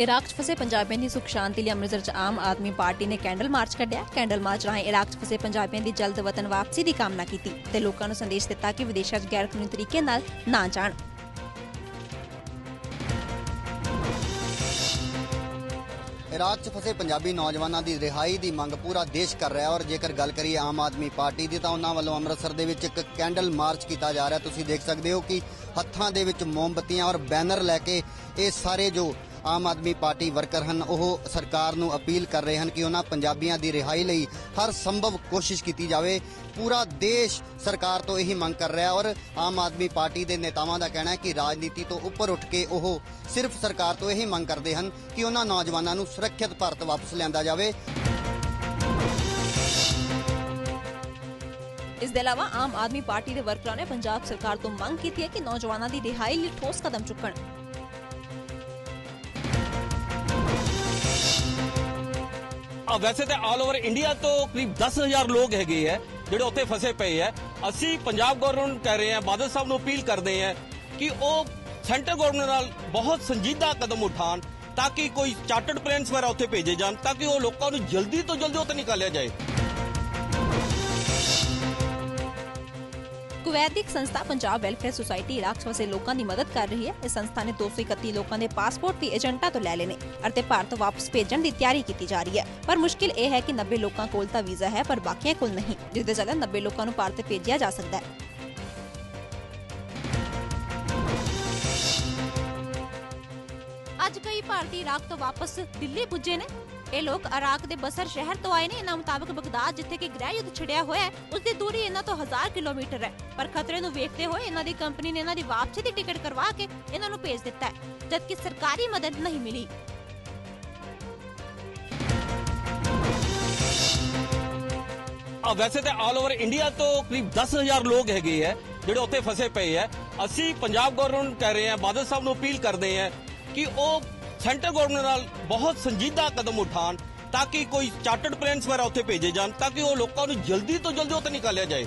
Iraq 'ਚ ਫਸੇ ਪੰਜਾਬੀਆਂ ਦੀ ਸੁਖ ਸ਼ਾਂਤੀ ਲਈ ਅੰਮ੍ਰਿਤਸਰ 'ਚ ਆਮ ਆਦਮੀ ਪਾਰਟੀ ਨੇ ਕੈਂਡਲ ਮਾਰਚ ਕੱਢਿਆ। ਕੈਂਡਲ ਮਾਰਚ ਰਾਹੀਂ ਇਰਾਕ 'ਚ ਫਸੇ ਪੰਜਾਬੀਆਂ ਦੀ ਜਲਦ ਵਤਨ ਵਾਪਸੀ ਦੀ ਕਾਮਨਾ ਕੀਤੀ ਤੇ ਲੋਕਾਂ ਨੂੰ ਸੰਦੇਸ਼ ਦਿੱਤਾ ਕਿ ਵਿਦੇਸ਼ਾਂ 'ਚ ਗੈਰ ਕਾਨੂੰਨੀ ਤਰੀਕੇ ਨਾਲ ਨਾ ਜਾਣ। ਇਰਾਕ 'ਚ ਫਸੇ ਪੰਜਾਬੀ ਨੌਜਵਾਨਾਂ ਦੀ ਰਿਹਾਈ ਦੀ ਮੰਗ ਪੂਰਾ ਦੇਸ਼ ਕਰ ਰਿਹਾ ਔਰ ਜੇਕਰ ਗੱਲ ਕਰੀਏ ਆਮ ਆਦਮੀ ਪਾਰਟੀ ਦੀ ਤਾਂ ਉਹਨਾਂ ਵੱਲੋਂ ਅੰਮ੍ਰਿਤਸਰ ਦੇ ਵਿੱਚ ਇੱਕ ਕੈਂਡਲ ਮਾਰਚ ਕੀਤਾ ਜਾ ਰਿਹਾ। ਤੁਸੀਂ ਦੇਖ ਸਕਦੇ ਹੋ ਕਿ ਹੱਥਾਂ ਦੇ ਵਿੱਚ ਮੋਮਬੱਤੀਆਂ ਔਰ ਬੈਨਰ ਲੈ ਕੇ ਇਹ ਸਾਰੇ ਜੋ ਆਮ ਆਦਮੀ ਪਾਰਟੀ ਵਰਕਰ ਹਨ। ਉਹ ਸਰਕਾਰ ਨੂੰ ਅਪੀਲ ਕਰ ਰਹੇ ਹਨ ਕਿ ਉਹਨਾਂ ਪੰਜਾਬੀਆਂ ਦੀ ਰਿਹਾਈ ਲਈ ਹਰ ਸੰਭਵ ਕੋਸ਼ਿਸ਼ ਕੀਤੀ ਜਾਵੇ। ਪੂਰਾ ਦੇਸ਼ ਸਰਕਾਰ ਤੋਂ ਇਹੀ ਮੰਗ ਕਰ ਰਿਹਾ ਔਰ ਆਮ ਆਦਮੀ ਪਾਰਟੀ ਦੇ ਨੇਤਾਵਾਂ ਦਾ ਕਹਿਣਾ ਹੈ ਕਿ ਰਾਜਨੀਤੀ ਤੋਂ ਉੱਪਰ ਉੱਠ ਕੇ ਉਹ ਸਿਰਫ ਸਰਕਾਰ ਤੋਂ ਇਹੀ ਮੰਗ ਕਰਦੇ ਹਨ ਕਿ ਉਹਨਾਂ ਨੌਜਵਾਨਾਂ ਨੂੰ ਸੁਰੱਖਿਅਤ ਭਾਰਤ ਵਾਪਸ ਲਿਆਂਦਾ ਜਾਵੇ। ਇਸ ਦੇ ਇਲਾਵਾ ਆਮ ਆਦਮੀ ਪਾਰਟੀ ਦੇ ਵਰਕਰਾਂ ਨੇ ਪੰਜਾਬ ਸਰਕਾਰ ਤੋਂ ਮੰਗ ਕੀਤੀ ਹੈ ਕਿ ਨੌਜਵਾਨਾਂ ਦੀ ਰਿਹਾਈ ਲਈ ਠੋਸ ਕਦਮ ਚੁੱਕਣ। ਵੈਸੇ ਤਾਂ ਆਲ ਓਵਰ ਇੰਡੀਆ ਤੋਂ ਕਰੀਬ 10000 ਲੋਕ ਹੈਗੇ ਹੈ ਜਿਹੜੇ ਉੱਥੇ ਫਸੇ ਪਏ ਹੈ ਅਸੀਂ ਪੰਜਾਬ ਗਵਰਨਮੈਂਟ ਨੂੰ ਕਹਿ ਰਹੇ ਹਾਂ ਬਾਦਲ ਸਾਹਿਬ ਨੂੰ ਅਪੀਲ ਕਰਦੇ ਆ ਕਿ ਉਹ ਸੈਂਟਰ ਗਵਰਨਮੈਂਟ ਨਾਲ ਬਹੁਤ ਸੰਜੀਦਾ ਕਦਮ ਉਠਾਣ ਤਾਂ ਕਿ ਕੋਈ ਚਾਰਟਰਡ ਪਲੇਨਸ ਵਗੈਰਾ ਉੱਥੇ ਭੇਜੇ ਜਾਣ, ਤਾਂ ਕਿ ਉਹ ਲੋਕਾਂ ਨੂੰ ਜਲਦੀ ਤੋਂ ਜਲਦੀ ਉੱਥੇ ਨਿਕਾਲਿਆ ਜਾਏ। ਕੁਵੈਤ ਦੀ ਸੰਸਥਾ ਪੰਜਾਬ ਵੈਲਫੇਅਰ ਸੁਸਾਇਟੀ ਇਰਾਕ 'ਚ ਫਸੇ ਲੋਕਾਂ ਦੀ ਮਦਦ ਕਰ ਰਹੀ ਹੈ। ਇਸ ਸੰਸਥਾ ਨੇ 231 ਲੋਕਾਂ ਦੇ ਪਾਸਪੋਰਟ ਵੀ ਏਜੰਟਾਂ ਤੋਂ ਲੈ ਲਏ ਨੇ ਅਤੇ ਭਾਰਤ ਵਾਪਸ ਭੇਜਣ ਦੀ ਤਿਆਰੀ ਕੀਤੀ ਜਾ ਰਹੀ ਹੈ। ਪਰ ਮੁਸ਼ਕਿਲ ਇਹ ਹੈ ਕਿ 90 ਲੋਕਾਂ ਕੋਲ ਤਾਂ ਵੀਜ਼ਾ ਹੈ, ਪਰ ਬਾਕੀਆਂ ਕੋਲ ਨਹੀਂ, ਜਿਸ ਦੇ ਚੱਲਦੇ 90 ਲੋਕਾਂ ਨੂੰ ਭਾਰਤ ਭੇਜਿਆ ਜਾ ਸਕਦਾ ਹੈ। ਅੱਜ ਕਈ ਭਾਰਤੀ ਇਰਾਕ ਤੋਂ ਵਾਪਸ ਦਿੱਲੀ ਪੁੱਜੇ ਨੇ। ਇਹ ਲੋਕ ਇਰਾਕ ਦੇ ਬਸਰ ਸ਼ਹਿਰ ਤੋਂ ਆਏ ਨੇ। ਇਹਨਾਂ ਮੁਤਾਬਕ ਬਗਦਾਦ ਜਿੱਥੇ ਕਿ ਗ੍ਰਹਿ ਯੁੱਧ ਛਿੜਿਆ ਹੋਇਆ ਹੈ ਉਸ ਦੀ ਦੂਰੀ ਇਹਨਾਂ ਤੋਂ 1000 ਕਿਲੋਮੀਟਰ ਹੈ। ਪਰ ਖਤਰੇ ਨੂੰ ਵੇਖਦੇ ਹੋਏ ਇਹਨਾਂ ਦੀ ਕੰਪਨੀ ਨੇ ਇਹਨਾਂ ਦੀ ਵਾਪਸੀ ਦੀ ਟਿਕਟ ਕਰਵਾ ਕੇ ਇਹਨਾਂ ਨੂੰ ਭੇਜ ਦਿੱਤਾ ਹੈ, ਜਦਕਿ ਸਰਕਾਰੀ ਮਦਦ ਨਹੀਂ ਮਿਲੀ। ਆ ਵੈਸੇ ਤੇ ਆਲ ਓਵਰ ਇੰਡੀਆ ਤੋਂ ਕਰੀਬ 10000 ਲੋਕ ਹੈਗੇ ਆ ਜਿਹੜੇ ਉੱਥੇ ਫਸੇ ਪਏ ਆ ਅਸੀਂ ਪੰਜਾਬ ਗਵਰਨਮੈਂਟ ਕਹਿ ਰਹੇ ਆ ਬਾਦਲ ਸਾਹਿਬ ਨੂੰ ਅਪੀਲ ਕਰਦੇ ਆ ਕਿ ਉਹ ਸੈਂਟਰ ਗਵਰਨਮੈਂਟ ਨਾਲ ਬਹੁਤ ਸੰਜੀਦਾ ਕਦਮ ਉਠਾਣ ਤਾਂ ਕਿ ਕੋਈ ਚਾਰਟਰਡ ਪਲੇਨਸ ਵਗੈਰਾ ਉੱਥੇ ਭੇਜੇ ਜਾਣ ਤਾਂ ਕਿ ਉਹ ਲੋਕਾਂ ਨੂੰ ਜਲਦੀ ਤੋਂ ਜਲਦੀ ਉੱਥੇ ਨਿਕਾਲਿਆ ਜਾਏ।